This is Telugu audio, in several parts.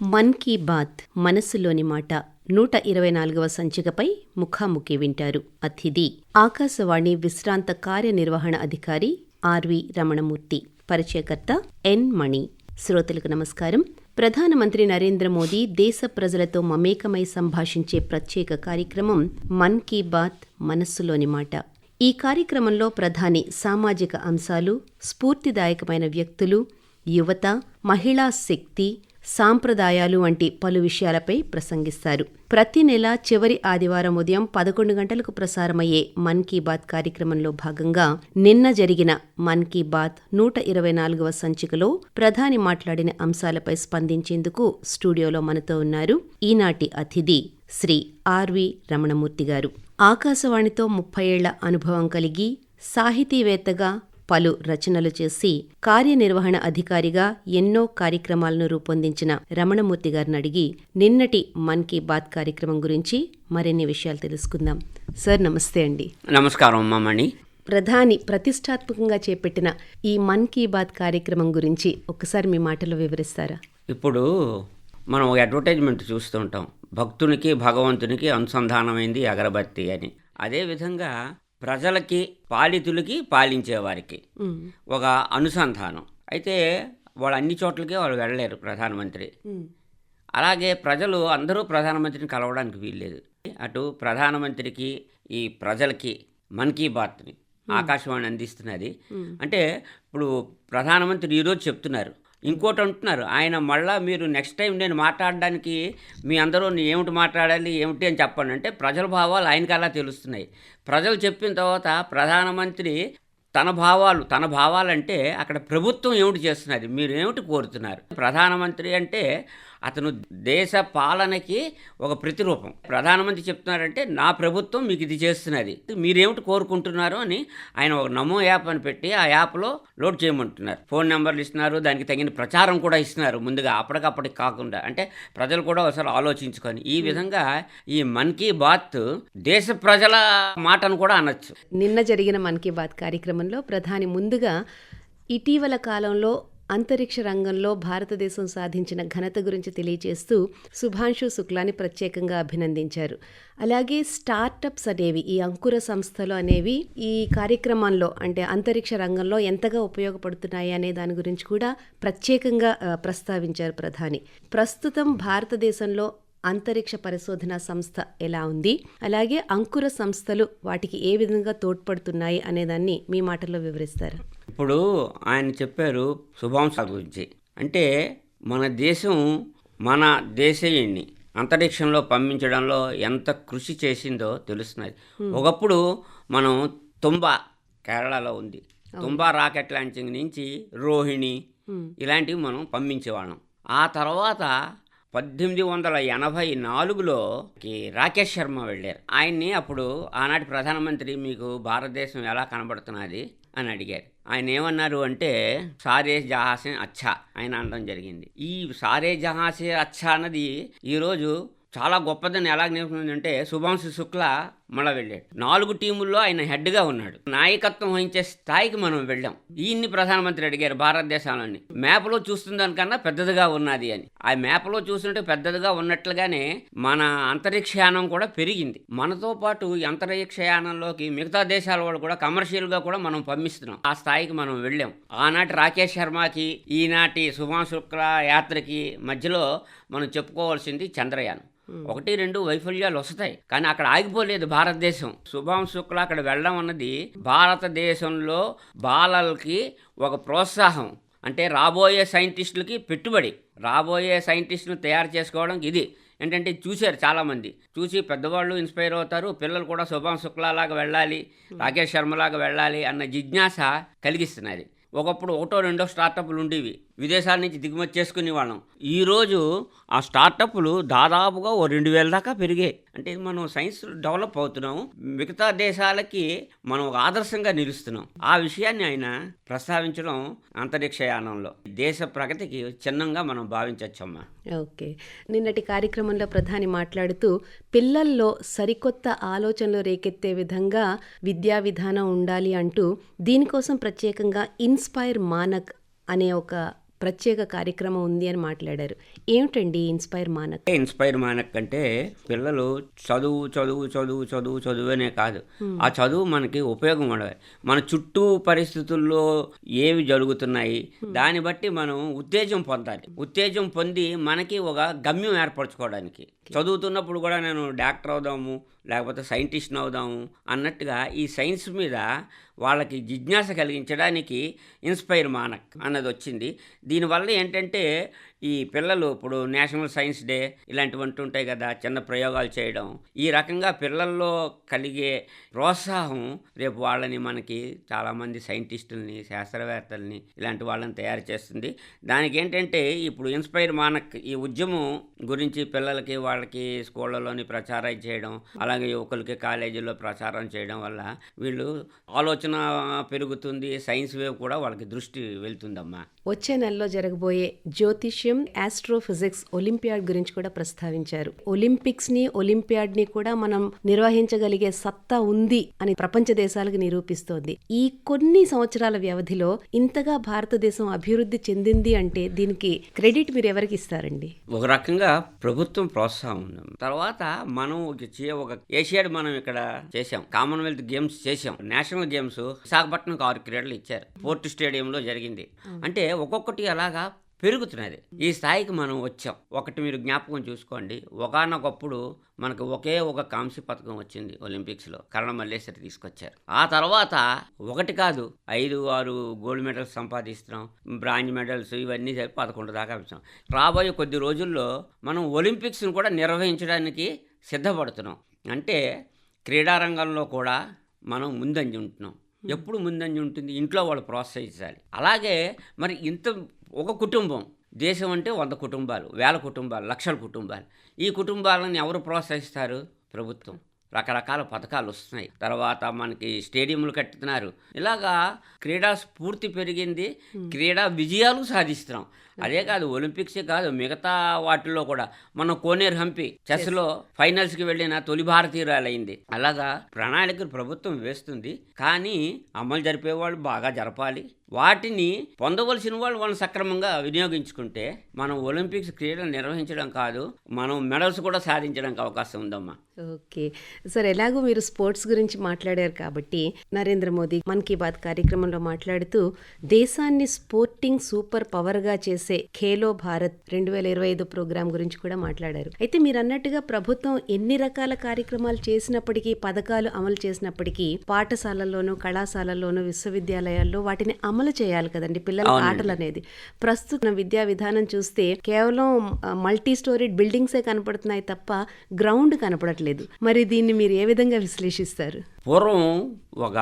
మన్ కీ బాత్ మనస్సులోని మాట నూట ఇరవై నాలుగవ సంచికపై ముఖాముఖి వింటారు అతిథి. ఆకాశవాణి విశ్రాంత కార్యనిర్వహణ అధికారి ఆర్వి రమణమూర్తి. పరిచయకర్త ఎన్ మణి. శ్రోతలకు నమస్కారం. ప్రధానమంత్రి నరేంద్ర మోదీ దేశ ప్రజలతో మమేకమై సంభాషించే ప్రత్యేక కార్యక్రమం మన్ కీ బాత్ మనస్సులోని మాట. ఈ కార్యక్రమంలో ప్రధాని సామాజిక అంశాలు స్ఫూర్తిదాయకమైన వ్యక్తులు యువత మహిళా శక్తి సాంప్రదాయాలు వంటి పలు విషయాలపై ప్రసంగిస్తారు. ప్రతి నెల చివరి ఆదివారం ఉదయం పదకొండు గంటలకు ప్రసారమయ్యే మన్ కీ బాత్ కార్యక్రమంలో భాగంగా నిన్న జరిగిన మన్ కీ బాత్ నూట ఇరవై నాలుగవ సంచికలో ప్రధాని మాట్లాడిన అంశాలపై స్పందించేందుకు స్టూడియోలో మనతో ఉన్నారు ఈనాటి అతిథి శ్రీ ఆర్వి రమణమూర్తి గారు. ఆకాశవాణితో ముప్పై ఏళ్ళ అనుభవం కలిగి సాహితీవేత్తగా పలు రచనలు చేసి కార్యనిర్వహణ అధికారిగా ఎన్నో కార్యక్రమాలను రూపొందించిన రమణమూర్తి గారిని అడిగి నిన్నటి మన్ కీ బాత్ కార్యక్రమం గురించి మరిన్ని విషయాలు తెలుసుకుందాం. సార్ నమస్తే అండి. నమస్కారం అమ్మమణి ప్రధాని ప్రతిష్టాత్మకంగా చేపట్టిన ఈ మన్ కీ బాత్ కార్యక్రమం గురించి ఒకసారి మీ మాటలో వివరిస్తారా? ఇప్పుడు మనం ఒక అడ్వర్టైజ్మెంట్ చూస్తుంటాం. భక్తునికి భగవంతునికి అనుసంధానమైంది అగరబత్తి అని. అదేవిధంగా ప్రజలకి పాలితులకి పాలించేవారికి. ఒక అనుసంధానం. అయితే వాళ్ళు అన్ని చోట్లకి వాళ్ళు వెళ్ళలేరు ప్రధానమంత్రి. అలాగే ప్రజలు అందరూ ప్రధానమంత్రిని కలవడానికి వీల్లేదు. అటు ప్రధానమంత్రికి ఈ ప్రజలకి మన్ కీ బాత్ని ఆకాశవాణి అందిస్తున్నది. అంటే ఇప్పుడు ప్రధానమంత్రి ఈరోజు చెప్తున్నారు. ఇంకోటి అంటున్నారు ఆయన మళ్ళా మీరు నెక్స్ట్ టైం నేను మాట్లాడడానికి మీ అందరూ ఏమిటి మాట్లాడాలి ఏమిటి అని చెప్పండి. అంటే ప్రజల భావాలు ఆయనకి అలా తెలుస్తున్నాయి. ప్రజలు చెప్పిన తర్వాత ప్రధానమంత్రి తన భావాలు తన భావాలంటే అక్కడ ప్రభుత్వం ఏమిటి చేస్తున్నది మీరు ఏమిటి కోరుతున్నారు? ప్రధానమంత్రి అంటే అతను దేశ పాలనకి ఒక ప్రతిరూపం. ప్రధానమంత్రి చెప్తున్నారంటే నా ప్రభుత్వం మీకు ఇది చేస్తున్నది. మీరేమిటి కోరుకుంటున్నారు అని ఆయన ఒక నమో యాప్ అని పెట్టి ఆ యాప్లో లోడ్ చేయమంటున్నారు. ఫోన్ నెంబర్లు ఇస్తున్నారు దానికి తగిన ప్రచారం కూడా ఇస్తున్నారు. ముందుగా అప్పటికప్పటికి కాకుండా అంటే ప్రజలు కూడా ఒకసారి ఆలోచించుకొని. ఈ విధంగా ఈ మన్ కీ బాత్ దేశ ప్రజల మాటను కూడా అనొచ్చు. నిన్న జరిగిన మన్ కీ బాత్ కార్యక్రమంలో ప్రధాని ముందుగా ఇటీవల కాలంలో అంతరిక్ష రంగంలో భారతదేశం సాధించిన ఘనత గురించి తెలియజేస్తూ శుభాంశు శుక్లాని ప్రత్యేకంగా అభినందించారు. అలాగే స్టార్టప్స్ అనేవి ఈ అంకుర సంస్థలు అనేవి ఈ కార్యక్రమంలో అంటే అంతరిక్ష రంగంలో ఎంతగా ఉపయోగపడుతున్నాయి అనే దాని గురించి కూడా ప్రత్యేకంగా ప్రస్తావించారు ప్రధాని. ప్రస్తుతం భారతదేశంలో అంతరిక్ష పరిశోధన సంస్థ ఎలా ఉంది? అలాగే అంకుర సంస్థలు వాటికి ఏ విధంగా తోడ్పడుతున్నాయి అనేదాన్ని మీ మాటల్లో వివరిస్తారు. ఇప్పుడు ఆయన చెప్పారు శుభాంశాల గురించి. అంటే మన దేశం మన దేశీయుణ్ణి అంతరిక్షంలో పంపించడంలో ఎంత కృషి చేసిందో తెలుస్తున్నది ఒకప్పుడు మనం తుంబా కేరళలో ఉంది. తుంబా రాకెట్ లాంచింగ్ నుంచి రోహిణి ఇలాంటివి మనం పంపించేవాళ్ళం. ఆ తర్వాత పద్దెనిమిది వందల ఎనభై నాలుగులో రాకేష్ శర్మ వెళ్ళారు. ఆయన్ని అప్పుడు ఆనాటి ప్రధానమంత్రి మీకు భారతదేశం ఎలా కనబడుతున్నది? అని అడిగారు. ఆయన ఏమన్నారు అంటే సారే జహాసే అచ్చా ఆయన అనడం జరిగింది. ఈ సారే జహాసే అచ్చా అన్నది ఈరోజు చాలా గొప్పదని ఎలా నేర్పుతుందంటే శుభాంశు శుక్ల మళ్ళా వెళ్ళాడు. నాలుగు టీముల్లో ఆయన హెడ్గా ఉన్నాడు. నాయకత్వం వహించే స్థాయికి మనం వెళ్ళాం. ఈయన్ని ప్రధానమంత్రి అడిగారు భారతదేశంలోని. మ్యాప్లో చూస్తున్న దానికన్నా పెద్దదిగా ఉన్నది అని. ఆ మ్యాప్లో చూస్తుంటే పెద్దదిగా ఉన్నట్లుగానే మన అంతరిక్షయానం కూడా పెరిగింది. మనతో పాటు అంతరిక్షయానంలోకి మిగతా దేశాల వాళ్ళు కూడా కమర్షియల్గా కూడా మనం పంపిస్తున్నాం. ఆ స్థాయికి మనం వెళ్ళాం. ఆనాటి రాకేష్ శర్మకి ఈనాటి శుభాంశు శుక్ల యాత్రకి మధ్యలో మనం చెప్పుకోవాల్సింది చంద్రయాన్. ఒకటి రెండు వైఫల్యాలు వస్తాయి. కానీ అక్కడ ఆగిపోలేదు భారతదేశం. శుభం శుక్ల అక్కడ వెళ్ళడం అన్నది భారతదేశంలో బాలలకి ఒక ప్రోత్సాహం. అంటే రాబోయే సైంటిస్టులకి పెట్టుబడి. రాబోయే సైంటిస్టులు తయారు చేసుకోవడం ఇది. ఏంటంటే చూశారు చాలామంది. చూసి పెద్దవాళ్ళు ఇన్స్పైర్ అవుతారు. పిల్లలు కూడా శుభాం శుక్లాలాగా వెళ్ళాలి రాకేష్ శర్మలాగా వెళ్ళాలి అన్న జిజ్ఞాస కలిగిస్తున్నది. ఒకప్పుడు ఒకటో రెండో స్టార్టప్లు ఉండేవి. విదేశాల నుంచి దిగుమతి చేసుకునే వాళ్ళం. ఈరోజు ఆ స్టార్టప్లు దాదాపుగా ఓ రెండు వేల దాకా పెరిగాయి. అంటే మనం సైన్స్ డెవలప్ అవుతున్నాం. మిగతా దేశాలకి మనం ఒక ఆదర్శంగా నిలుస్తున్నాం. ఆ విషయాన్ని ఆయన ప్రస్తావించడం అంతరిక్షయానంలో దేశ ప్రగతికి చిన్నంగా మనం భావించవచ్చమ్మా. ఓకే. నిన్నటి కార్యక్రమంలో ప్రధాని మాట్లాడుతూ పిల్లల్లో సరికొత్త ఆలోచనలు రేకెత్తే విధంగా విద్యా విధానం ఉండాలి అంటూ దీనికోసం ప్రత్యేకంగా ఇన్స్పైర్ మానక్ అనే ఒక ప్రత్యేక కార్యక్రమం ఉంది అని మాట్లాడారు. ఏమిటండి ఇన్స్పైర్ మానక్? ఇన్స్పైర్ మానక్ అంటే పిల్లలు చదువు చదువు చదువు చదువు చదువునే కాదు. ఆ చదువు మనకి ఉపయోగం ఉండదు. మన చుట్టూ పరిస్థితుల్లో ఏవి జరుగుతున్నాయి దాన్ని బట్టి మనం ఉత్తేజం పొందాలి. ఉత్తేజం పొంది మనకి ఒక గమ్యం ఏర్పరచుకోవడానికి. చదువుతున్నప్పుడు కూడా నేను డాక్టర్ అవుదాము లేకపోతే సైంటిస్ట్ అవుదాము అన్నట్టుగా ఈ సైన్స్ మీద వాళ్ళకి జిజ్ఞాస కలిగించడానికి ఇన్స్పైర్ మానక్ అన్నది వచ్చింది దీనివల్ల ఏంటంటే ఈ పిల్లలు ఇప్పుడు నేషనల్ సైన్స్ డే ఇలాంటివంటి ఉంటాయి కదా చిన్న ప్రయోగాలు చేయడం. ఈ రకంగా పిల్లల్లో కలిగే ప్రోత్సాహం రేపు వాళ్ళని మనకి చాలామంది సైంటిస్టుల్ని శాస్త్రవేత్తల్ని ఇలాంటి వాళ్ళని తయారు చేస్తుంది. దానికి ఏంటంటే ఇప్పుడు ఇన్స్పైర్ మానక్ ఈ ఉద్యమం గురించి పిల్లలకి వాళ్ళకి స్కూళ్ళలోని ప్రచారం చేయడం అలాగే యువకులకి కాలేజీలో ప్రచారం చేయడం వల్ల వీళ్ళు ఆలోచన పెరుగుతుంది సైన్స్ వేవ్ కూడా వాళ్ళకి దృష్టి వెళ్తుందమ్మా. వచ్చే నెలలో జరగబోయే జ్యోతిష్ జ్యోతిష్యం ఆస్ట్రోఫిజిక్స్ ఒలింపియాడ్ గురించి కూడా ప్రస్తావించారు. ఒలింపిక్స్ని ఒలింపియాడ్ని కూడా మనం నిర్వహించగలిగే సత్తా ఉంది అని ప్రపంచ దేశాలకు నిరూపిస్తోంది. ఈ కొన్ని సంవత్సరాల వ్యవధిలో ఇంతగా భారతదేశం అభివృద్ధి చెందింది అంటే దీనికి క్రెడిట్ మీరు ఎవరికి ఇస్తారండి? ఒక రకంగా ప్రభుత్వం ప్రోత్సాహం ఉంది. తర్వాత మనం ఒక ఏషియాడ్ మనం ఇక్కడ చేసాం కామన్వెల్త్ గేమ్స్ చేసాం నేషనల్ గేమ్స్ విశాఖపట్నంకి ఆరు క్రీడలు ఇచ్చారు. పోర్ట్ స్టేడియంలో జరిగింది. అంటే ఒక్కొక్కటి అలాగా పెరుగుతున్నది. ఈ స్థాయికి మనం వచ్చాం. ఒకటి మీరు జ్ఞాపకం చూసుకోండి. ఒకనొకప్పుడు మనకు ఒకే ఒక కాంస్య పథకం వచ్చింది ఒలింపిక్స్లో. కరణ మల్లేశ్వరి తీసుకొచ్చారు. ఆ తర్వాత ఒకటి కాదు ఐదు ఆరు గోల్డ్ మెడల్స్ సంపాదిస్తున్నాం. బ్రాంజ్ మెడల్స్ ఇవన్నీ పదకొండు దాకా వచ్చాం రాబోయే కొద్ది రోజుల్లో మనం ఒలింపిక్స్ను కూడా నిర్వహించడానికి సిద్ధపడుతున్నాం. అంటే క్రీడారంగంలో కూడా మనం ముందంజి ఉంటున్నాం. ఎప్పుడు ముందంజ ఉంటుంది? ఇంట్లో వాళ్ళు ప్రోత్సహించాలి. అలాగే మరి ఇంత ఒక కుటుంబం దేశం అంటే వంద కుటుంబాలు వేల కుటుంబాలు లక్షల కుటుంబాలు. ఈ కుటుంబాలను ఎవరు ప్రోత్సహిస్తారు? ప్రభుత్వం. రకరకాల పథకాలు వస్తున్నాయి. తర్వాత మనకి స్టేడియంలు కట్టుతున్నారు. ఇలాగా క్రీడా స్ఫూర్తి పెరిగింది. క్రీడా విజయాలు సాధిస్తున్నాం. అదే కాదు ఒలింపిక్సే కాదు మిగతా వాటిల్లో కూడా. మన కోనేరు హంపి చెస్లో ఫైనల్స్కి వెళ్ళిన తొలి భారతీయురాలైంది. అలాగా ప్రణాళికలు ప్రభుత్వం వేస్తుంది. కానీ అమలు జరిపేవాళ్ళు బాగా జరపాలి. వాటిని పొందవలసిన వాళ్ళు వాళ్ళు సక్రమంగా వినియోగించుకుంటే మనం ఒలింపిక్స్ క్రీడలు నిర్వహించడం కాదు మనం మెడల్స్ కూడా సాధించడానికి అవకాశం ఉందమ్మా. ఓకే. సార్ ఎలాగో మీరు స్పోర్ట్స్ గురించి మాట్లాడారు కాబట్టి నరేంద్ర మోదీ మన్ కీ బాత్ కార్యక్రమంలో మాట్లాడుతూ దేశాన్ని స్పోర్టింగ్ సూపర్ పవర్గా చేసే ఖేలో భారత్ రెండు వేల ఇరవై ఐదు ప్రోగ్రాం గురించి కూడా మాట్లాడారు. అయితే మీరు అన్నట్టుగా ప్రభుత్వం ఎన్ని రకాల కార్యక్రమాలు చేసినప్పటికీ పథకాలు అమలు చేసినప్పటికీ పాఠశాలల్లోనూ కళాశాలల్లోనూ విశ్వవిద్యాలయాల్లో వాటిని అమలు చేయాలి కదండి పిల్లల ఆటలు అనేది ప్రస్తుత విద్యా విధానం చూస్తే కేవలం మల్టీ స్టోరీడ్ బిల్డింగ్సే కనపడుతున్నాయి తప్ప గ్రౌండ్ కనపడట్లేదు. మరి దీన్ని మీరు ఏ విధంగా విశ్లేషిస్తారు? పూర్వం ఒక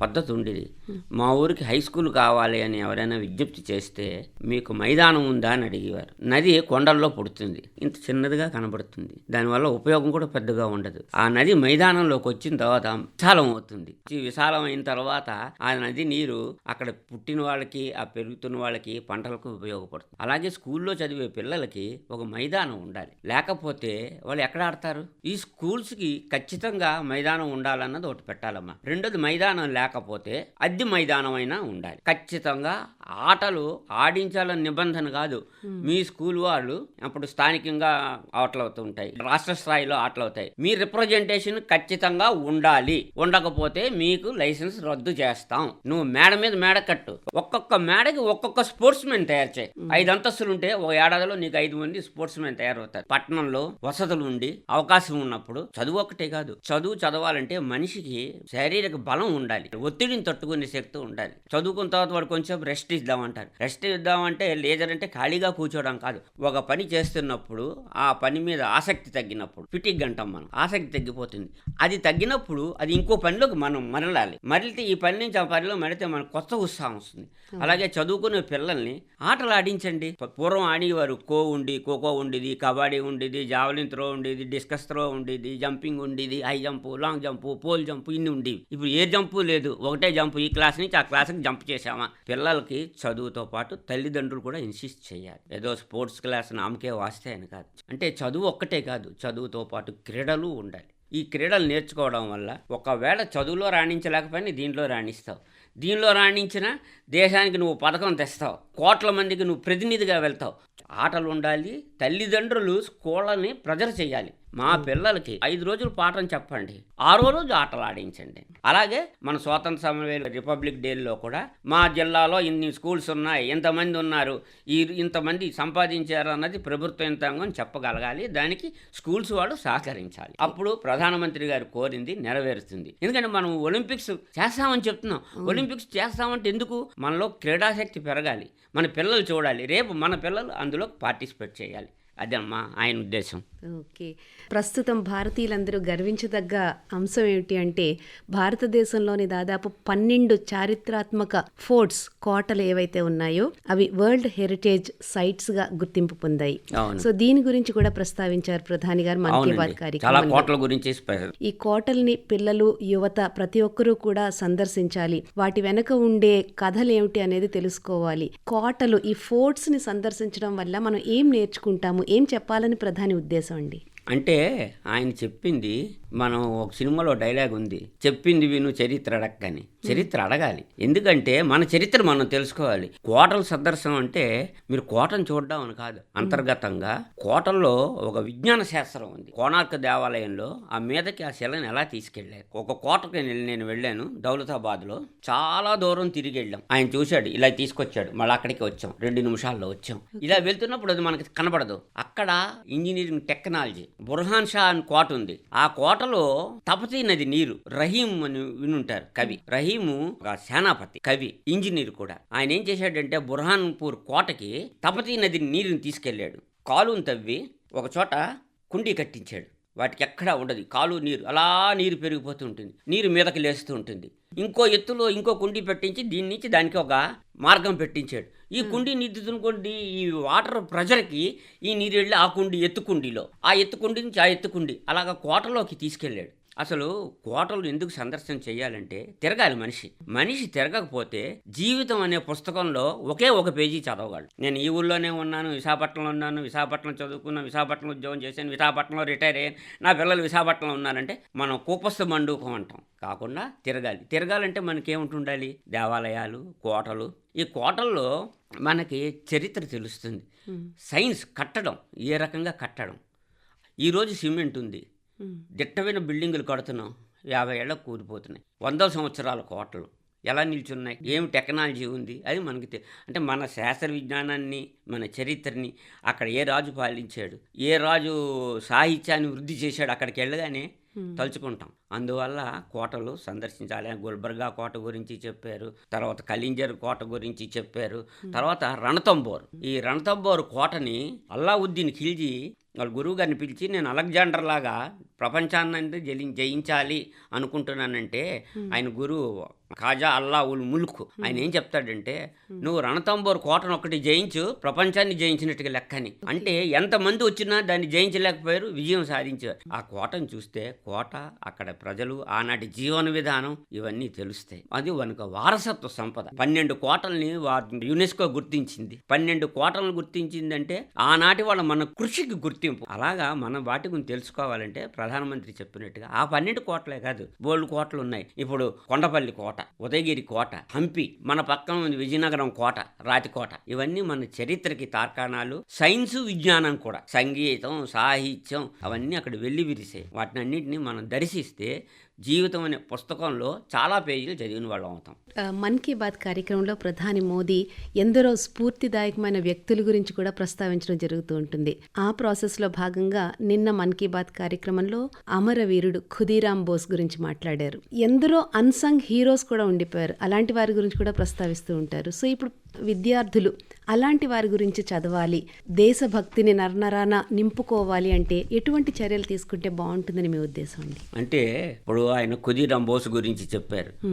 పద్ధతి ఉండేది మా ఊరికి హై స్కూల్ కావాలి అని ఎవరైనా విజ్ఞప్తి చేస్తే మీకు మైదానం ఉందా అని అడిగేవారు. నది కొండల్లో పుడుతుంది. ఇంత చిన్నదిగా కనబడుతుంది. దానివల్ల ఉపయోగం కూడా పెద్దగా ఉండదు. ఆ నది మైదానంలోకి వచ్చిన తర్వాత విశాలం అవుతుంది. ఈ విశాలం అయిన తర్వాత ఆ నది నీరు అక్కడ పుట్టిన వాళ్ళకి ఆ పెరుగుతున్న వాళ్ళకి పంటలకు ఉపయోగపడుతుంది. అలాగే స్కూల్లో చదివే పిల్లలకి ఒక మైదానం ఉండాలి. లేకపోతే వాళ్ళు ఎక్కడ ఆడతారు? ఈ స్కూల్స్కి ఖచ్చితంగా మైదానం ఉండాలన్నది ఒకటి పెట్టాలమ్మా. రెండోది మైదానం లేకపోతే అద్దె మైదానం అయినా ఉండాలి. ఖచ్చితంగా ఆటలు ఆడించాలని నిబంధన కాదు. మీ స్కూల్ వాళ్ళు అప్పుడు స్థానికంగా ఆటలు అవుతూ ఉంటాయి. రాష్ట్ర స్థాయిలో ఆటలు అవుతాయి. మీ రిప్రజెంటేషన్ ఖచ్చితంగా ఉండాలి. ఉండకపోతే మీకు లైసెన్స్ రద్దు చేస్తాం. నువ్వు మేడ మీద మేడ కట్టు. ఒక్కొక్క మేడకి ఒక్కొక్క స్పోర్ట్స్ మెన్ తయారు చేయి. ఐదు అంతస్తులు ఉంటే ఒక ఏడాదిలో నీకు ఐదు మంది స్పోర్ట్స్ మెన్ తయారవుతారు. పట్టణంలో వసతులు ఉండి అవకాశం ఉన్నప్పుడు చదువు ఒకటే కాదు. చదువు చదవాలంటే మనిషికి శారీరక బలం ఉండాలి. ఒత్తిడిని తట్టుకునే శక్తి ఉండాలి. చదువుకున్న తర్వాత వాడు కొంచెం రెస్ట్ ఇద్దామంటారు. రెస్ట్ ఇద్దామంటే లేజర్ అంటే ఖాళీగా కూర్చోవడం కాదు. ఒక పని చేస్తున్నప్పుడు ఆ పని మీద ఆసక్తి తగ్గినప్పుడు ఫిటిక్ అంటాం మనం. ఆసక్తి తగ్గిపోతుంది. అది తగ్గినప్పుడు అది ఇంకో పనిలోకి మనం మరలాలి. మరలితే ఈ పని నుంచి ఆ పనిలో మరితే మనకు కొత్త ఉత్సాహం వస్తుంది. అలాగే చదువుకునే పిల్లల్ని ఆటలు ఆడించండి. పూర్వం ఆడేవారు కో ఉండి ఖోఖో ఉండేది కబడ్డీ ఉండేది జావలిన్ త్రో ఉండేది డిస్కస్ త్రో ఉండేది జంపింగ్ ఉండేది high jump long jump pole jump ఇన్ని ఉండేవి. ఇప్పుడు ఏ జంపు లేదు. ఒకటే జంప్ ఈ క్లాస్ నుంచి ఆ క్లాస్కి జంప్ చేసామా పిల్లలకి చదువుతో పాటు తల్లిదండ్రులు కూడా ఇన్సిస్ట్ చేయాలి. ఏదో స్పోర్ట్స్ క్లాస్ నామకే వాస్తే అని కాదు. అంటే చదువు ఒక్కటే కాదు చదువుతో పాటు క్రీడలు ఉండాలి. ఈ క్రీడలు నేర్చుకోవడం వల్ల ఒకవేళ చదువులో రాణించలేకపోయినా దీంట్లో రాణిస్తావు. దీనిలో రాణించిన దేశానికి నువ్వు పథకం తెస్తావు. కోట్ల మందికి నువ్వు ప్రతినిధిగా వెళ్తావు. ఆటలు ఉండాలి. తల్లిదండ్రులు స్కూళ్ళని ప్రెజర్ చేయాలి. మా పిల్లలకి ఐదు రోజులు పాఠం చెప్పండి. ఆరో రోజు ఆటలు ఆడించండి. అలాగే మన స్వాతంత్ర సమర రిపబ్లిక్ డేలో కూడా మా జిల్లాలో ఇన్ని స్కూల్స్ ఉన్నాయి ఇంతమంది ఉన్నారు ఈ ఇంతమంది సంపాదించారు అన్నది ప్రభుత్వ యంత్రాంగం చెప్పగలగాలి. దానికి స్కూల్స్ వాళ్ళు సహకరించాలి. అప్పుడు ప్రధానమంత్రి గారు కోరింది నెరవేరుతుంది ఎందుకంటే మనం ఒలింపిక్స్ చేస్తామని చెప్తున్నాం. ఒలింపిక్స్ చేస్తామంటే ఎందుకు? మనలో క్రీడాశక్తి పెరగాలి. మన పిల్లలు చూడాలి. రేపు మన పిల్లలు అందులో పార్టిసిపేట్ చేయాలి. అదమ్మా ఆయన ఉద్దేశం. ఓకే. ప్రస్తుతం భారతీయులందరూ గర్వించదగ్గ అంశం ఏమిటి అంటే భారతదేశంలోని దాదాపు పన్నెండు చారిత్రాత్మక ఫోర్ట్స్ కోటలు ఏవైతే ఉన్నాయో అవి వరల్డ్ హెరిటేజ్ సైట్స్గా గుర్తింపు పొందాయి. సో దీని గురించి కూడా ప్రస్తావించారు ప్రధాని గారు మన్ కీ బాత్ కార్యక్రమం కోట్ల గురించి ఈ కోటల్ని పిల్లలు యువత ప్రతి ఒక్కరూ కూడా సందర్శించాలి. వాటి వెనక ఉండే కథలు ఏమిటి అనేది తెలుసుకోవాలి. కోటలు ఈ ఫోర్ట్స్ని సందర్శించడం వల్ల మనం ఏం నేర్చుకుంటాము ఏం చెప్పాలని ప్రధాని ఉద్దేశం అండి? అంటే ఆయన చెప్పింది మనం ఒక సినిమాలో డైలాగ్ ఉంది చెప్పింది విను చరిత్ర అడగని చరిత్ర అడగాలి. ఎందుకంటే మన చరిత్ర మనం తెలుసుకోవాలి. కోటల సందర్శనం అంటే మీరు కోటను చూడడం అని కాదు అంతర్గతంగా కోటల్లో ఒక విజ్ఞాన శాస్త్రం ఉంది. కోణార్క దేవాలయంలో ఆ మీదకి ఆ శిలని ఎలా తీసుకెళ్ళారు? ఒక కోటకి నేను- నేను వెళ్ళాను దౌలతాబాద్లో. చాలా దూరం తిరిగి వెళ్ళాం. ఆయన చూశాడు ఇలా తీసుకొచ్చాడు మళ్ళీ అక్కడికి వచ్చాం రెండు నిమిషాల్లో వచ్చాం. ఇలా వెళ్తున్నప్పుడు అది మనకి కనబడదు. అక్కడ ఇంజనీరింగ్ టెక్నాలజీ బుర్హాన్ షా అని కోట ఉంది. ఆ కోటలో తపతి నది నీరు రహీం అని వినుంటారు కవి. రహీము ఒక సేనాపతి కవి ఇంజనీర్ కూడా. ఆయన ఏం చేశాడంటే బుర్హాన్పూర్ కోటకి తపతి నది నీరుని తీసుకెళ్ళాడు. కాలువను తవ్వి ఒక చోట కుండీ కట్టించాడు. వాటికి ఎక్కడా ఉండదు. కాలు నీరు అలా నీరు పెరిగిపోతూ ఉంటుంది. నీరు మీదకి లేస్తూ ఉంటుంది. ఇంకో ఎత్తులో ఇంకో కుండీ పెట్టించి దీని నుంచి దానికి ఒక మార్గం పెట్టించాడు. ఈ కుండీ నిద్దుతునుకోండి ఈ వాటర్ ప్రెజర్కి ఈ నీరు వెళ్ళి ఆ కుండీ ఎత్తు కుండీలో ఆ ఎత్తు కుండీ నుంచి ఆ ఎత్తు కుండీ అలాగా కోటలోకి తీసుకెళ్ళాడు. అసలు కోటలు ఎందుకు సందర్శన చేయాలంటే తిరగాలి మనిషి. మనిషి తిరగకపోతే జీవితం అనే పుస్తకంలో ఒకే ఒక పేజీ చదవగలడు. నేను ఈ ఊళ్ళోనే ఉన్నాను విశాఖపట్నంలో ఉన్నాను విశాఖపట్నం చదువుకున్నా విశాఖపట్నం ఉద్యోగం చేశాను విశాఖపట్నంలో రిటైర్ అయ్యాను. నా పిల్లలు విశాఖపట్నంలో ఉన్నారంటే మనం కూపస్థ మండూకం అంటాం. కాకుండా తిరగాలి. తిరగాలంటే మనకేముంటుండాలి? దేవాలయాలు కోటలు. ఈ కోటల్లో మనకి చరిత్ర తెలుస్తుంది. సైన్స్ కట్టడం ఏ రకంగా కట్టడం? ఈరోజు సిమెంట్ ఉంది. దిట్టమైన బిల్డింగులు కడుతున్నాం. యాభై ఏళ్ళకు కూలిపోతున్నాయి. వందల సంవత్సరాల కోటలు. ఎలా నిల్చున్నాయి? ఏం టెక్నాలజీ ఉంది? అది మనకి తె- అంటే మన శాస్త్ర విజ్ఞానాన్ని మన చరిత్రని అక్కడ ఏ రాజు పాలించాడు? ఏ రాజు సాహిత్యాన్ని వృద్ధి చేశాడు అక్కడికి వెళ్ళగానే తలుచుకుంటాం. అందువల్ల కోటలు సందర్శించాలి. గుల్బర్గా కోట గురించి చెప్పారు. తర్వాత కలింజర్ కోట గురించి చెప్పారు. తర్వాత రణతంబోర్. ఈ రణతంబోర్ కోటని అల్లావుద్దీన్ ఖిల్జీ వాళ్ళ గురువు గారిని పిలిచి నేను అలెగ్జాండర్ లాగా ప్రపంచాన్ని జలి జయించాలి అనుకుంటున్నానంటే ఆయన గురువు ఖాజా అల్లా ఉల్ ముల్క్ ఆయన ఏం చెప్తాడంటే నువ్వు రణతంబోర్ కోటను ఒకటి జయించు ప్రపంచాన్ని జయించినట్టుగా లెక్కని. అంటే ఎంతమంది వచ్చినా దాన్ని జయించలేకపోయారు విజయం సాధించారు ఆ కోటను చూస్తే కోట అక్కడ ప్రజలు ఆనాటి జీవన విధానం ఇవన్నీ తెలుస్తాయి. అది వనక వారసత్వ సంపద. పన్నెండు కోటల్ని యునెస్కో గుర్తించింది. పన్నెండు కోటలను గుర్తించిందంటే ఆనాటి వాళ్ళ మన కృషికి గుర్తింపు. అలాగా మనం వాటి గురించి తెలుసుకోవాలంటే ప్రధానమంత్రి చెప్పినట్టుగా ఆ పన్నెండు కోటలే కాదు బోల్డ్ కోటలు ఉన్నాయి. ఇప్పుడు కొండపల్లి కోట ఉదయగిరి కోట హంపి మన పక్కన ఉంది విజయనగరం కోట రాతికోట ఇవన్నీ మన చరిత్రకి తార్కాణాలు సైన్స్ విజ్ఞానం కూడా. సంగీతం సాహిత్యం అవన్నీ అక్కడ వెళ్ళి విరిసాయి వాటిని అన్నింటినీ వీటిని మనం దర్శిస్తే జీవితం అనే పుస్తకంలో చాలా పేజీలు చదివిన వాళ్ళం అవుతాం. మన్ కీ బాత్ కార్యక్రమంలో ప్రధాని మోదీ ఎందరో స్ఫూర్తిదాయకమైన వ్యక్తుల గురించి కూడా ప్రస్తావించడం జరుగుతూ ఉంటుంది. ఆ ప్రాసెస్లో భాగంగా నిన్న మన్ కీ బాత్ కార్యక్రమంలో అమరవీరుడు ఖుదీరామ్ బోస్ గురించి మాట్లాడారు. ఎందరో అన్సంగ్ హీరోస్ కూడా ఉండిపోయారు. అలాంటి వారి గురించి కూడా ప్రస్తావిస్తూ ఉంటారు. సో ఇప్పుడు విద్యార్థులు అలాంటి వారి గురించి చదవాలి దేశభక్తిని నరనరాన నింపుకోవాలి అంటే ఎటువంటి చర్యలు తీసుకుంటే బాగుంటుందని మీ ఉద్దేశం అండి? అంటే ఇప్పుడు ఆయన ఖుదీరాం బోస్ గురించి చెప్పారు.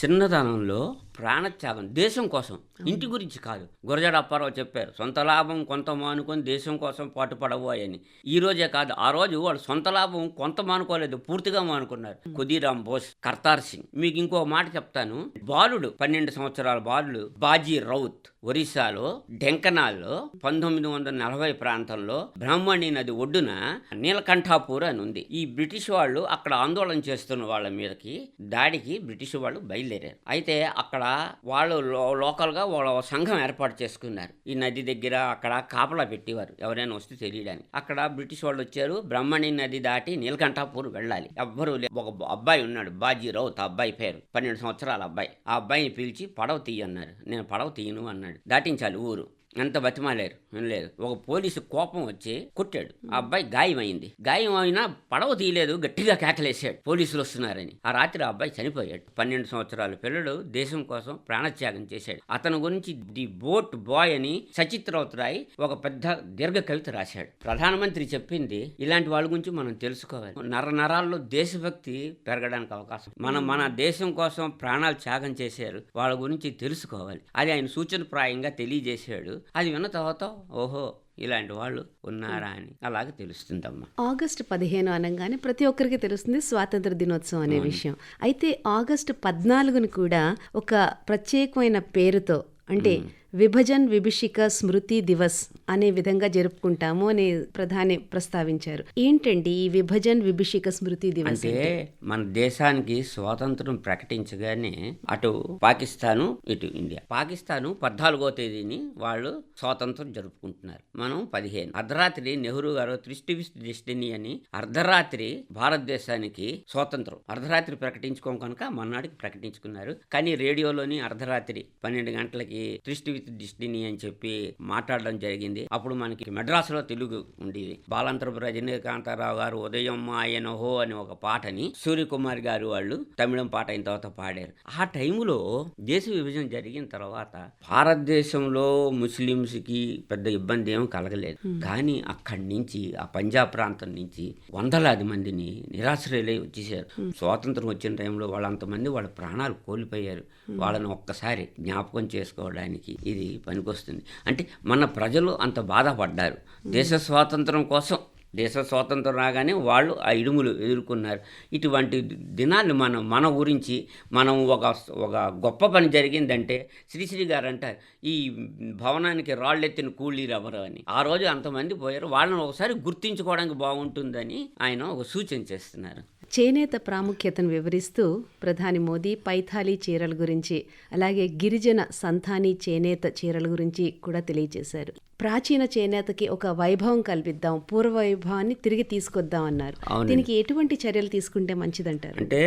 చిన్నతనంలో ప్రాణత్యాగం దేశం కోసం. ఇంటి గురించి కాదు. గురజాడ అప్పారావు చెప్పారు సొంత లాభం కొంత మానుకొని దేశం కోసం పాటుపడవు అని. ఈ రోజే కాదు ఆ రోజు వాళ్ళు సొంత లాభం కొంత మానుకోలేదు పూర్తిగా మానుకున్నారు. ఖుదీరాం బోస్ కర్తార్ సింగ్. మీకు ఇంకో మాట చెప్తాను. బాలుడు పన్నెండు సంవత్సరాల బాలుడు బాజీ రౌత్ ఒరిస్సాలో ఢెంకనాల్లో పంతొమ్మిది వందల నలభై ప్రాంతంలో బ్రాహ్మణి నది ఒడ్డున నీలకంఠాపూర్ అని ఉంది. ఈ బ్రిటిష్ వాళ్ళు అక్కడ ఆందోళన చేస్తున్న వాళ్ళ మీదకి దాడికి బ్రిటిష్ వాళ్ళు బయలుదేరారు. అయితే అక్కడ వాళ్ళు లోకల్గా వాళ్ళ సంఘం ఏర్పాటు చేసుకున్నారు. ఈ నది దగ్గర అక్కడ కాపలా పెట్టేవారు. ఎవరైనా వస్తే తెలియడానికి. అక్కడ బ్రిటిష్ వాళ్ళు వచ్చారు. బ్రహ్మణి నది దాటి నీలకంఠాపూర్ వెళ్ళాలి. ఎవ్వరూ లే- ఒక అబ్బాయి ఉన్నాడు. బాజీ రౌత్ అబ్బాయి పేరు. పన్నెండు సంవత్సరాల అబ్బాయి. ఆ అబ్బాయిని పిలిచి పడవ తీయన్నారు. నేను పడవ తీయను అన్నాడు. దాటించాలి ఊరు. అంత బతిమాలేరు. వినలేదు. ఒక పోలీసు కోపం వచ్చి కొట్టాడు. ఆ అబ్బాయి గాయమైంది. గాయం అయినా పడవ తీయలేదు గట్టిగా కేకలేసాడు పోలీసులు వస్తున్నారని. ఆ రాత్రి ఆ అబ్బాయి చనిపోయాడు. పన్నెండు సంవత్సరాల పిల్లడు దేశం కోసం ప్రాణత్యాగం చేశాడు. అతని గురించి ది బోట్ బాయ్ అని సచిత్రవత్ రాయ్ ఒక పెద్ద దీర్ఘ కవిత రాశాడు. ప్రధానమంత్రి చెప్పింది ఇలాంటి వాళ్ళ గురించి మనం తెలుసుకోవాలి. నర నరాల్లో దేశభక్తి పెరగడానికి అవకాశం. మనం మన దేశం కోసం ప్రాణాలు త్యాగం చేశారు. వాళ్ళ గురించి తెలుసుకోవాలి. అది ఆయన సూచనప్రాయంగా తెలియజేశాడు. అది విన్న తర్వాత ఓహో ఇలాంటి వాళ్ళు ఉన్నారా అని. అలాగే తెలుస్తుందమ్మా. ఆగస్టు పదిహేను అనగానే ప్రతి ఒక్కరికి తెలుస్తుంది స్వాతంత్ర దినోత్సవం అనే విషయం. అయితే ఆగస్టు పద్నాలుగుని కూడా ఒక ప్రత్యేకమైన పేరుతో అంటే విభజన్ విభీషిక స్మృతి దివస్ అనే విధంగా జరుపుకుంటాము అని ప్రధాని ప్రస్తావించారు. ఏంటండి ఈ విభజన్ విభీషిక స్మృతి దివస్ అంటే మన దేశానికి స్వాతంత్రం ప్రకటించగానే అటు పాకిస్తాను ఇటు ఇండియా. పాకిస్తాను పద్నాలుగో తేదీని వాళ్ళు స్వాతంత్రం జరుపుకుంటున్నారు. మనం పదిహేను. అర్ధరాత్రి నెహ్రూ గారు త్రిష్టి డెస్టినీ అని అర్ధరాత్రి భారతదేశానికి స్వాతంత్రం. అర్ధరాత్రి ప్రకటించుకోం కనుక మన్నాడికి ప్రకటించుకున్నారు. కానీ రేడియోలోని అర్ధరాత్రి పన్నెండు గంటలకి త్రిష్టి విత్ డెస్టినీ అని చెప్పి మాట్లాడడం జరిగింది. అప్పుడు మనకి మెడ్రాసులో తెలుగు ఉండేది. బాలంతరపు రజనీకాంతారావు గారు ఉదయం ఆయనహో అని ఒక పాటని సూర్యకుమార్ గారు వాళ్ళు తమిళం పాట అయిన తర్వాత పాడారు. ఆ టైంలో దేశ విభజన జరిగిన తర్వాత భారతదేశంలో ముస్లిమ్స్కి పెద్ద ఇబ్బంది ఏం కలగలేదు. కానీ అక్కడి నుంచి ఆ పంజాబ్ ప్రాంతం నుంచి వందలాది మందిని నిరాశ్రయులై వచ్చేసారు. స్వాతంత్రం వచ్చిన టైంలో వాళ్ళంతమంది వాళ్ళ ప్రాణాలు కోల్పోయారు. వాళ్ళని ఒక్కసారి జ్ఞాపకం చేసుకోవడానికి ఇది పనికొస్తుంది. అంటే మన ప్రజలు అంత బాధపడ్డారు. దేశ స్వాతంత్రం కోసం దేశ స్వాతంత్రం రాగానే వాళ్ళు ఆ ఇడుములు ఎదుర్కొన్నారు. ఇటువంటి దినాన్ని మనం మన గురించి మనం ఒక ఒక గొప్ప పని జరిగిందంటే శ్రీశ్రీ గారు అంటారు ఈ భవనానికి రాళ్ళెత్తిన కూలీలు ఎవరు అని. ఆ రోజు అంతమంది పోయారు. వాళ్ళని ఒకసారి గుర్తించుకోవడానికి బాగుంటుందని ఆయన ఒక సూచన చేస్తున్నారు. చేనేత ప్రాముఖ్యతను వివరిస్తూ ప్రధాని మోదీ పైథాలి చీరల గురించి అలాగే గిరిజన సంతానీ చేనేత చీరల గురించి కూడా తెలియజేశారు. ప్రాచీన చేనేతకి ఒక వైభవం కల్పిద్దాం పూర్వ వైభవాన్ని తిరిగి తీసుకొద్దాం అన్నారు. దీనికి ఎటువంటి చర్యలు తీసుకుంటే మంచిదంటారు? అంటే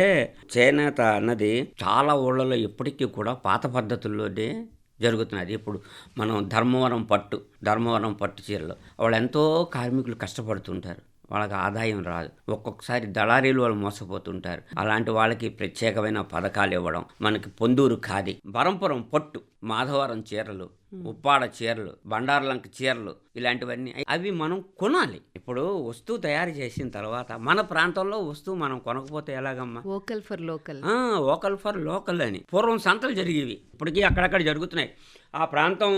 చేనేత అన్నది చాలా ఊళ్ళలో ఇప్పటికీ కూడా పాత పద్ధతుల్లోనే జరుగుతున్నది. ఇప్పుడు మనం ధర్మవరం పట్టు ధర్మవరం పట్టు చీరలు వాళ్ళు ఎంతో కార్మికులు కష్టపడుతుంటారు. వాళ్ళకి ఆదాయం రాదు. ఒక్కొక్కసారి దళారీలు వాళ్ళు మోసపోతుంటారు. అలాంటి వాళ్ళకి ప్రత్యేకమైన పథకాలు ఇవ్వడం మనకి పొందూరు ఖాదీ. బరంపురం పట్టు మాధవరం చీరలు ఉప్పాడ చీరలు బండారులంక చీరలు ఇలాంటివన్నీ అవి మనం కొనాలి. ఇప్పుడు వస్తువు తయారు చేసిన తర్వాత మన ప్రాంతంలో వస్తువు మనం కొనకపోతే ఎలాగమ్మా? వోకల్ ఫర్ లోకల్ ఆ, వోకల్ ఫర్ లోకల్ అని. పూర్వం సంతలు జరిగేవి. ఇప్పటికీ అక్కడక్కడ జరుగుతున్నాయి. ఆ ప్రాంతం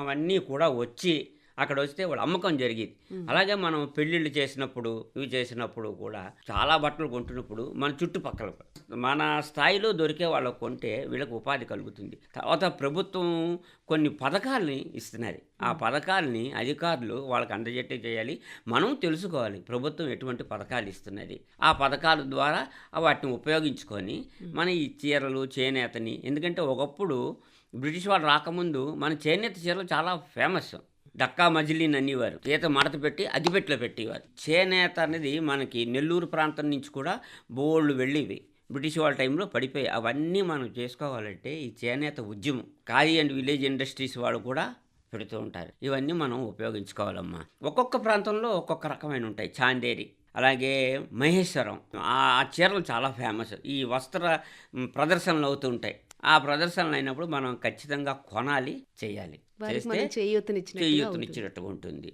అవన్నీ కూడా వచ్చి అక్కడ వస్తే వాళ్ళు అమ్మకం జరిగేది. అలాగే మనం పెళ్ళిళ్ళు చేసినప్పుడు ఇవి చేసినప్పుడు కూడా చాలా బట్టలు కొంటున్నప్పుడు మన చుట్టుపక్కల మన స్థాయిలో దొరికే వాళ్ళకు కొంటే వీళ్ళకి ఉపాధి కలుగుతుంది. తర్వాత ప్రభుత్వం కొన్ని పథకాలని ఇస్తున్నది. ఆ పథకాలని అధికారులు వాళ్ళకి అందజెట్టే చేయాలి. మనం తెలుసుకోవాలి ప్రభుత్వం ఎటువంటి పథకాలు ఇస్తున్నది. ఆ పథకాల ద్వారా వాటిని ఉపయోగించుకొని మన ఈ చీరలు చేనేతని ఎందుకంటే ఒకప్పుడు బ్రిటిష్ వాళ్ళు రాకముందు మన చేనేత చీరలు చాలా ఫేమస్. డక్కా మజిలీన్ అనేవారు ఈత మడత పెట్టి అగిపెట్లో పెట్టేవారు. చేనేత అనేది మనకి నెల్లూరు ప్రాంతం నుంచి కూడా బోళ్ళు వెళ్ళేవి. బ్రిటిష్ వాళ్ళ టైంలో పడిపోయి అవన్నీ మనం చేసుకోవాలంటే ఈ చేనేత ఉద్యమం ఖాదీ అండ్ విలేజ్ ఇండస్ట్రీస్ వాళ్ళు కూడా పెడుతూ ఉంటారు. ఇవన్నీ మనం ఉపయోగించుకోవాలమ్మా. ఒక్కొక్క ప్రాంతంలో ఒక్కొక్క రకమైన ఉంటాయి. చాందేరి అలాగే మహేశ్వరం. ఆ చీరలు చాలా ఫేమస్. ఈ వస్త్ర ప్రదర్శనలు అవుతూ ఉంటాయి. ఆ ప్రదర్శనలు అయినప్పుడు మనం ఖచ్చితంగా కొనాలి చేయాలి. చేయూతనిచ్చినట్టుగా ఉంటుంది.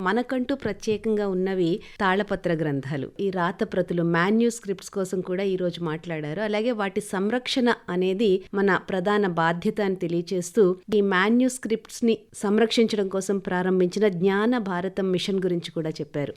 మనకంటూ ప్రత్యేకంగా ఉన్నవి తాళపత్ర గ్రంథాలు. ఈ రాత ప్రతులు మాన్యూ స్క్రిప్ట్స్ కోసం కూడా ఈ రోజు మాట్లాడారు. అలాగే వాటి సంరక్షణ అనేది మన ప్రధాన బాధ్యత అని తెలియజేస్తూ ఈ మాన్యూ స్క్రిప్ట్స్ని సంరక్షించడం కోసం ప్రారంభించిన జ్ఞాన భారతం మిషన్ గురించి కూడా చెప్పారు.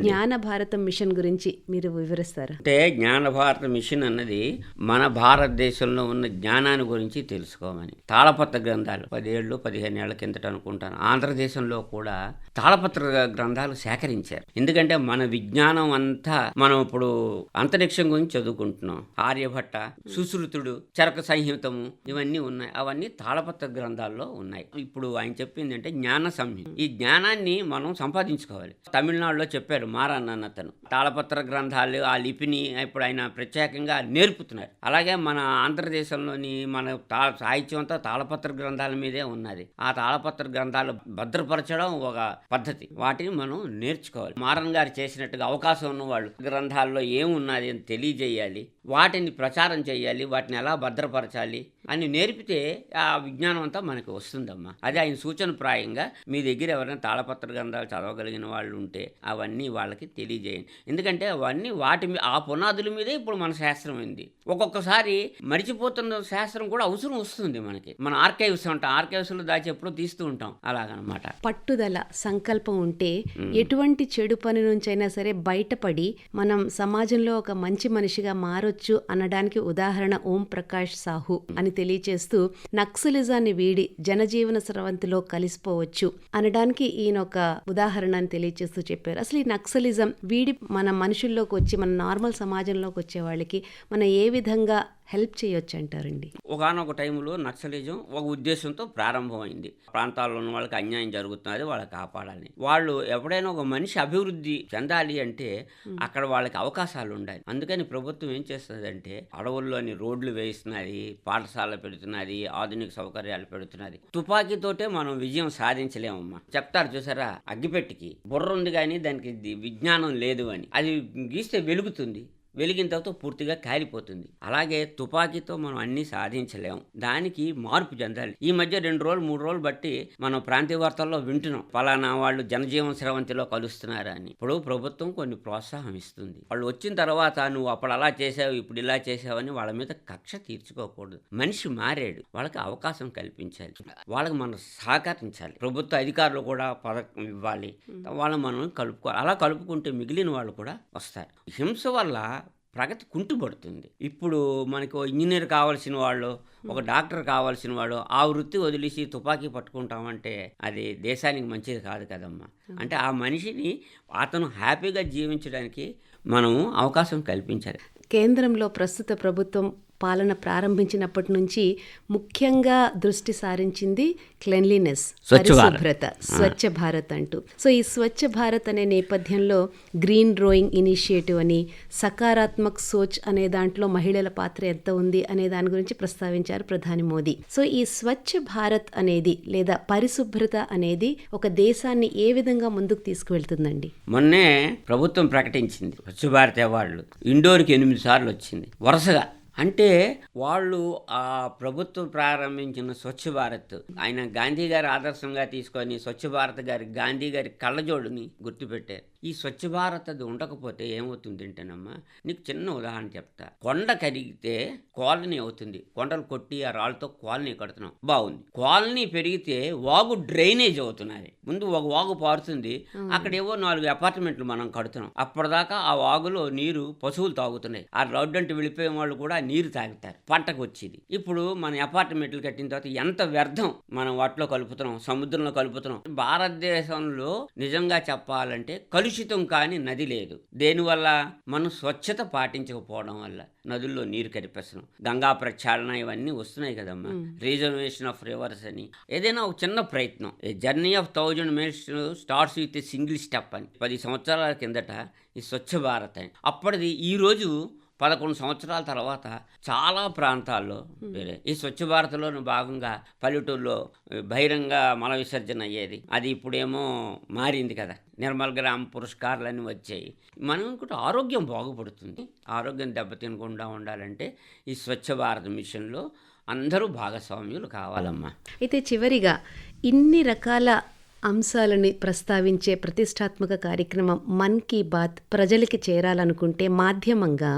జ్ఞాన భారతం మిషన్ గురించి మీరు వివరిస్తారా? అంటే జ్ఞాన భారత మిషన్ అన్నది మన భారతదేశంలో ఉన్న జ్ఞానాన్ని గురించి తెలుసుకోమని. తాళపత్ర గ్రంథాలు పదేళ్ళు పదిహేను ఏళ్ళ కిందట అనుకుంటాను. ఆంధ్రదేశంలో కూడా తాళపత్ర గ్రంథాలు సేకరించారు. ఎందుకంటే మన విజ్ఞానం అంతా మనం ఇప్పుడు అంతరిక్షం గురించి చదువుకుంటున్నాం. ఆర్యభట్ట సుశ్రుతుడు చరక సంహితము ఇవన్నీ ఉన్నాయి. అవన్నీ తాళపత్ర గ్రంథాల్లో ఉన్నాయి. ఇప్పుడు ఆయన చెప్పింది అంటే జ్ఞాన సంహిత. ఈ జ్ఞానాన్ని మనం సంపాదించుకోవాలి. తమిళనాడులో చెప్పారు మారాన్న అతను. తాళపత్ర గ్రంథాలు ఆ లిపిని ఇప్పుడు ఆయన ప్రత్యేకంగా నేర్పుతున్నారు. అలాగే మన ఆంధ్రదేశంలోని మన తా సాహిత్యం అంతా తాళపత్ర గ్రంథాల మీదే ఉన్నది. ఆ ఆ తాళపత్ర గ్రంథాలు భద్రపరచడం ఒక పద్ధతి. వాటిని మనం నేర్చుకోవాలి. మారన్ గారు చేసినట్టుగా అవకాశం ఉన్న వాళ్ళు గ్రంథాల్లో ఏమున్నది అని తెలియజేయాలి. వాటిని ప్రచారం చేయాలి. వాటిని ఎలా భద్రపరచాలి? అని నేర్పితే ఆ విజ్ఞానం అంతా మనకి వస్తుందమ్మా. అది ఆయన సూచన ప్రాయంగా మీ దగ్గర ఎవరైనా తాళపత్ర గ్రంథాలు చదవగలిగిన వాళ్ళు ఉంటే అవన్నీ వాళ్ళకి తెలియజేయండి. ఎందుకంటే అవన్నీ వాటి ఆ పునాదుల మీదే ఇప్పుడు మన శాస్త్రం ఉంది. ఒక్కొక్కసారి మరిచిపోతున్న శాస్త్రం కూడా అవసరం వస్తుంది మనకి. మన ఆర్కైవ్స్ ఉంటాం ఆర్కైవ్స్లో దాచి ఎప్పుడో తీస్తూ ఉంటాం. అలాగనమాట. పట్టుదల సంకల్పం ఉంటే ఎటువంటి చెడు పని నుంచైనా సరే బయటపడి మనం సమాజంలో ఒక మంచి మనిషిగా మారొచ్చు అనడానికి ఉదాహరణ ఓం ప్రకాష్ సాహు అని తెలియచేస్తూ నక్సలిజాన్ని వీడి జనజీవన స్రవంతిలో కలిసిపోవచ్చు అనడానికి ఈయన ఒక ఉదాహరణ అని తెలియచేస్తూ చెప్పారు. అసలు ఈ నక్సలిజం వీడి మన మనుషుల్లోకి వచ్చి మన నార్మల్ సమాజంలోకి వచ్చే వాళ్ళకి మనం ఏ విధంగా హెల్ప్ చేయొచ్చు అంటారండి ఒకనొక టైంలో నక్సలిజం ఒక ఉద్దేశంతో ప్రారంభమైంది. ప్రాంతాల్లో ఉన్న వాళ్ళకి అన్యాయం జరుగుతున్నది వాళ్ళకి కాపాడాలని. వాళ్ళు ఎప్పుడైనా ఒక మనిషి అభివృద్ధి చెందాలి అంటే అక్కడ వాళ్ళకి అవకాశాలు ఉండాలి. అందుకని ప్రభుత్వం ఏం చేస్తుందంటే అడవుల్లోని రోడ్లు వేయిస్తున్నది పాఠశాలలు పెడుతున్నది ఆధునిక సౌకర్యాలు పెడుతున్నది. తుపాకీతోటే మనం విజయం సాధించలేమమ్మా. చెప్తారు చూసారా? అగ్గిపెట్టికి. బుర్ర ఉంది కానీ దానికి విజ్ఞానం లేదు అని. అది గీస్తే వెలుగుతుంది. వెలిగిన తర్వాత పూర్తిగా కాలిపోతుంది. అలాగే తుపాకీతో మనం అన్నీ సాధించలేం. దానికి మార్పు చెందాలి. ఈ మధ్య రెండు రోజులు మూడు రోజులు బట్టి మనం ప్రాంతీయ వార్తల్లో వింటున్నాం. పలానా వాళ్ళు జనజీవన స్రవంతిలో కలుస్తున్నారు అని. ఇప్పుడు ప్రభుత్వం కొన్ని ప్రోత్సాహం ఇస్తుంది. వాళ్ళు వచ్చిన తర్వాత నువ్వు అప్పుడు అలా చేసావు ఇప్పుడు ఇలా చేసావని వాళ్ళ మీద కక్ష తీర్చుకోకూడదు. మనిషి మారాడు. వాళ్ళకి అవకాశం కల్పించాలి. వాళ్ళకి మనం సహకరించాలి. ప్రభుత్వ అధికారులు కూడా పథకం ఇవ్వాలి. వాళ్ళని మనం కలుపుకోవాలి అలా కలుపుకుంటే మిగిలిన వాళ్ళు కూడా వస్తారు. హింస వల్ల ప్రగతి కుంటుపడుతుంది. ఇప్పుడు మనకు ఇంజనీర్ కావాల్సిన వాళ్ళు ఒక డాక్టర్ కావాల్సిన వాడు ఆ వృత్తి వదిలేసి తుపాకీ పట్టుకుంటామంటే అది దేశానికి మంచిది కాదు కదమ్మా. అంటే ఆ మనిషిని అతను హ్యాపీగా జీవించడానికి మనం అవకాశం కల్పించాలి. కేంద్రంలో ప్రస్తుత ప్రభుత్వం పాలన ప్రారంభించినప్పటి నుంచి ముఖ్యంగా దృష్టి సారించింది క్లెన్లీనెస్. పరిశుభ్రత స్వచ్ఛ భారత్ అంటూ. సో ఈ స్వచ్ఛ భారత్ అనే నేపథ్యంలో గ్రీన్ రోయింగ్ ఇనిషియేటివ్ అని సకారాత్మక్ సోచ్ అనే దాంట్లో మహిళల పాత్ర ఎంత ఉంది అనే దాని గురించి ప్రస్తావించారు ప్రధాని మోదీ. సో ఈ స్వచ్ఛ భారత్ అనేది లేదా పరిశుభ్రత అనేది ఒక దేశాన్ని ఏ విధంగా ముందుకు తీసుకువెళ్తుందండి? మొన్నే ప్రభుత్వం ప్రకటించింది స్వచ్ఛ భారత్ అవార్డులు. ఇండోర్కి ఎనిమిది సార్లు వచ్చింది. వరుసగా. అంటే వాళ్ళు ఆ ప్రభుత్వం ప్రారంభించిన స్వచ్ఛ భారత్. ఆయన గాంధీ గారి ఆదర్శంగా తీసుకొని స్వచ్ఛ భారత్ గారి గాంధీ గారి కళ్ళజోడుని గుర్తుపెట్టారు. ఈ స్వచ్ఛ భారత్ అది ఉండకపోతే ఏమవుతుంది అంటేనమ్మా నీకు చిన్న ఉదాహరణ చెప్తా. కొండ కరిగితే కాలనీ అవుతుంది. కొండలు కొట్టి ఆ రాళ్ళతో కాలనీ కడుతున్నాం. బాగుంది. కాలనీ పెరిగితే వాగు డ్రైనేజ్ అవుతున్నది. ముందు ఒక వాగు పారుతుంది. అక్కడ ఏవో నాలుగు అపార్ట్మెంట్లు మనం కడుతున్నాం. అప్పటిదాకా ఆ వాగులో నీరు పశువులు తాగుతున్నాయి. ఆ రోడ్డు అంటే వెళ్ళిపోయే వాళ్ళు కూడా నీరు తాగుతారు. పంటకు వచ్చేది. ఇప్పుడు మన అపార్ట్మెంట్లు కట్టిన తర్వాత ఎంత వ్యర్థం మనం వాటిలో కలుపుతున్నాం సముద్రంలో కలుపుతున్నాం. భారతదేశంలో నిజంగా చెప్పాలంటే కలుషితం కాని నది లేదు. దేనివల్ల? మనం స్వచ్ఛత పాటించకపోవడం వల్ల. నదుల్లో నీరు కరిపేస్తున్నాం. గంగా ప్రక్షాళన ఇవన్నీ వస్తున్నాయి కదమ్మా. రీజర్వేషన్ ఆఫ్ రివర్స్ అని. ఏదైనా ఒక చిన్న ప్రయత్నం. A journey of thousand minutes starts with single step అని. పది సంవత్సరాల కిందట ఈ స్వచ్ఛ భారత్ అని. అప్పటిది ఈ రోజు పదకొండు సంవత్సరాల తర్వాత చాలా ప్రాంతాల్లో వేరే ఈ స్వచ్ఛ భారత్లో భాగంగా పల్లెటూరులో బహిరంగ మల విసర్జన అయ్యేది. అది ఇప్పుడేమో మారింది కదా. నిర్మల్ గ్రామ్ పురస్కారాలన్నీ వచ్చాయి. మనం కూడా ఆరోగ్యం బాగుపడుతుంది. ఆరోగ్యం దెబ్బతినకుండా ఉండాలంటే ఈ స్వచ్ఛ భారత్ మిషన్లో అందరూ భాగస్వామ్యులు కావాలమ్మా. అయితే చివరిగా ఇన్ని రకాల అంశాలని ప్రస్తావించే ప్రతిష్టాత్మక కార్యక్రమం మన్ కీ బాత్ ప్రజలకి చేరాలనుకుంటే మాధ్యమంగా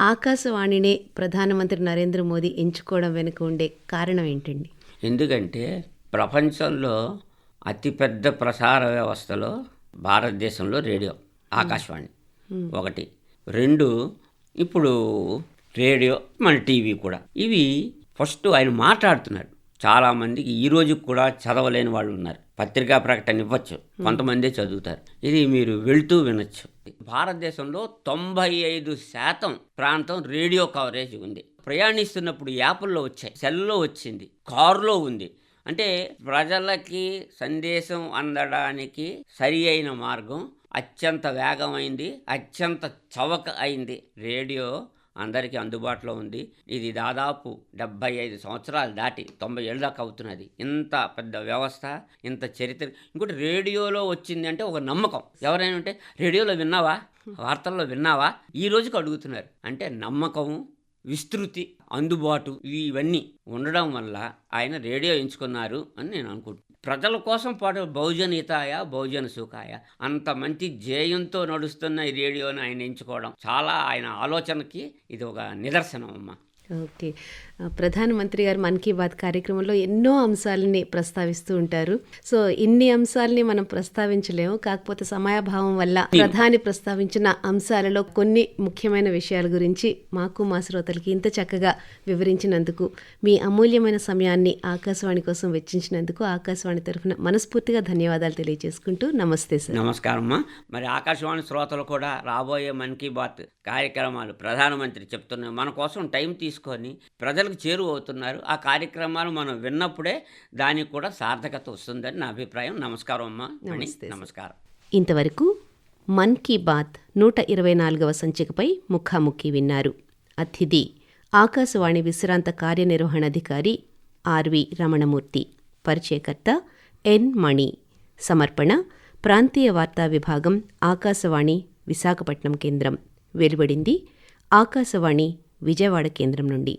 ఆకాశవాణినే ప్రధానమంత్రి నరేంద్ర మోదీ ఎంచుకోవడం వెనుక ఉండే కారణం ఏంటండి? ఎందుకంటే ప్రపంచంలో అతిపెద్ద ప్రసార వ్యవస్థలో భారతదేశంలో రేడియో ఆకాశవాణి ఒకటి. రెండు ఇప్పుడు రేడియో మన టీవీ కూడా. ఇవి ఫస్ట్ ఆయన మాట్లాడుతున్నాడు చాలామందికి ఈ రోజు కూడా చదవలేని వాళ్ళు ఉన్నారు. పత్రికా ప్రకటన ఇవ్వచ్చు. కొంతమందే చదువుతారు. ఇది మీరు వెళ్తూ వినొచ్చు. భారతదేశంలో తొంభై ఐదు శాతం ప్రాంతం రేడియో కవరేజ్ ఉంది. ప్రయాణిస్తున్నప్పుడు యాప్ల్లో వచ్చాయి. సెల్లో వచ్చింది. కారులో ఉంది. అంటే ప్రజలకి సందేశం అందడానికి సరి అయిన మార్గం అత్యంత వేగమైంది అత్యంత చవక అయింది రేడియో అందరికీ అందుబాటులో ఉంది. ఇది దాదాపు డెబ్బై ఐదు సంవత్సరాలు దాటి తొంభై ఏళ్ళ దాకా అవుతున్నది. ఇంత పెద్ద వ్యవస్థ ఇంత చరిత్ర. ఇంకోటి రేడియోలో వచ్చింది అంటే ఒక నమ్మకం. ఎవరైనా ఉంటే రేడియోలో విన్నావా? వార్తల్లో విన్నావా? ఈ రోజుకి అడుగుతున్నారు. అంటే నమ్మకము విస్తృతి అందుబాటు ఇవన్నీ ఉండడం వల్ల ఆయన రేడియో ఎంచుకున్నారు అని నేను అనుకుంటున్నాను ప్రజల కోసం పాటు బహుజనితాయ బహుజన సుఖాయ అంత మంచి జేయంతో నడుస్తున్న ఈ రేడియోని ఆయన ఎంచుకోవడం చాలా ఆయన ఆలోచనకి ఇది ఒక నిదర్శనం అమ్మ ఓకే. ప్రధానమంత్రి గారు మన్ కీ బాత్ కార్యక్రమంలో ఎన్నో అంశాలని ప్రస్తావిస్తూ ఉంటారు. సో ఇన్ని అంశాలని మనం ప్రస్తావించలేము. కాకపోతే సమయాభావం వల్ల ప్రధాని ప్రస్తావించిన అంశాలలో కొన్ని ముఖ్యమైన విషయాల గురించి మాకు మా శ్రోతలకి ఇంత చక్కగా వివరించినందుకు మీ అమూల్యమైన సమయాన్ని ఆకాశవాణి కోసం వెచ్చించినందుకు ఆకాశవాణి తరఫున మనస్ఫూర్తిగా ధన్యవాదాలు తెలియజేసుకుంటూ నమస్తే సార్. నమస్కారం మరి ఆకాశవాణి శ్రోతలు కూడా రాబోయే మన్ కీ బాత్ కార్యక్రమాలు ప్రధానమంత్రి చెప్తున్నారు మన కోసం టైం తీసుకొని ప్రజలకు చేరువవుతున్నారు. ఆ కార్యక్రమాలు మనం విన్నప్పుడే దానికి కూడా సార్థకత వస్తుందని నా అభిప్రాయం. నమస్కారం అమ్మా. నమస్కారం. ఇంతవరకు మన్ కీ బాత్ నూట ఇరవై నాలుగవ సంచికపై ముఖాముఖి విన్నారు. అతిథి ఆకాశవాణి విశ్రాంత కార్యనిర్వహణాధికారి ఆర్వి రమణమూర్తి. పరిచయకర్త ఎన్ మణి. సమర్పణ ప్రాంతీయ వార్తా విభాగం ఆకాశవాణి విశాఖపట్నం కేంద్రం. వెలువడింది ఆకాశవాణి విజయవాడ కేంద్రం నుండి.